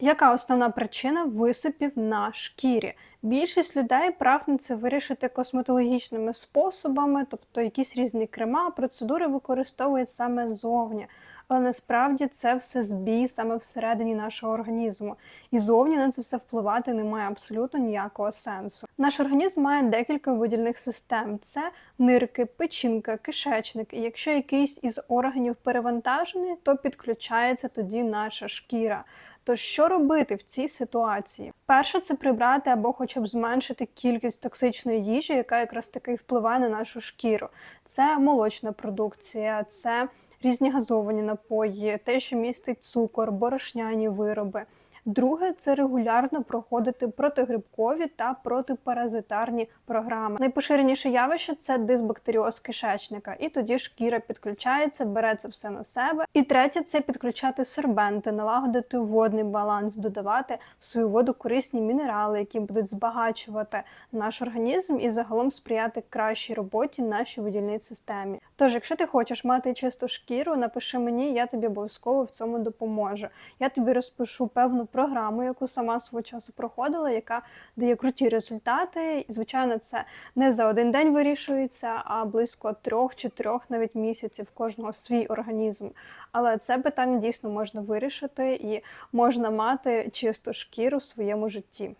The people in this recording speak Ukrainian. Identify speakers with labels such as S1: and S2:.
S1: Яка основна причина висипів на шкірі? Більшість людей прагнуть це вирішити косметологічними способами, тобто якісь різні крема, процедури використовують саме зовні. Але насправді це все збій саме всередині нашого організму. І зовні на це все впливати не має абсолютно ніякого сенсу. Наш організм має декілька видільних систем: це нирки, печінка, кишечник. І якщо якийсь із органів перевантажений, то підключається тоді наша шкіра. То що робити в цій ситуації? Перше, це прибрати або хоча б зменшити кількість токсичної їжі, яка якраз таки впливає на нашу шкіру. Це молочна продукція, це різні газовані напої, те, що містить цукор, борошняні вироби. Друге це регулярно проходити протигрибкові та протипаразитарні програми. Найпоширеніше явище це дисбактеріоз кишечника, і тоді шкіра підключається, бере це все на себе. І третє це підключати сорбенти, налагодити водний баланс, додавати в свою воду корисні мінерали, які будуть збагачувати наш організм і загалом сприяти кращій роботі нашій видільній системі. Тож, якщо ти хочеш мати чисту шкіру, напиши мені, я тобі обов'язково в цьому допоможу. Я тобі розпишу певну програму, яку сама свого часу проходила, яка дає круті результати. І, звичайно, це не за один день вирішується, а близько трьох-чотирьох навіть місяців кожного свій організм. Але це питання дійсно можна вирішити і можна мати чисту шкіру в своєму житті.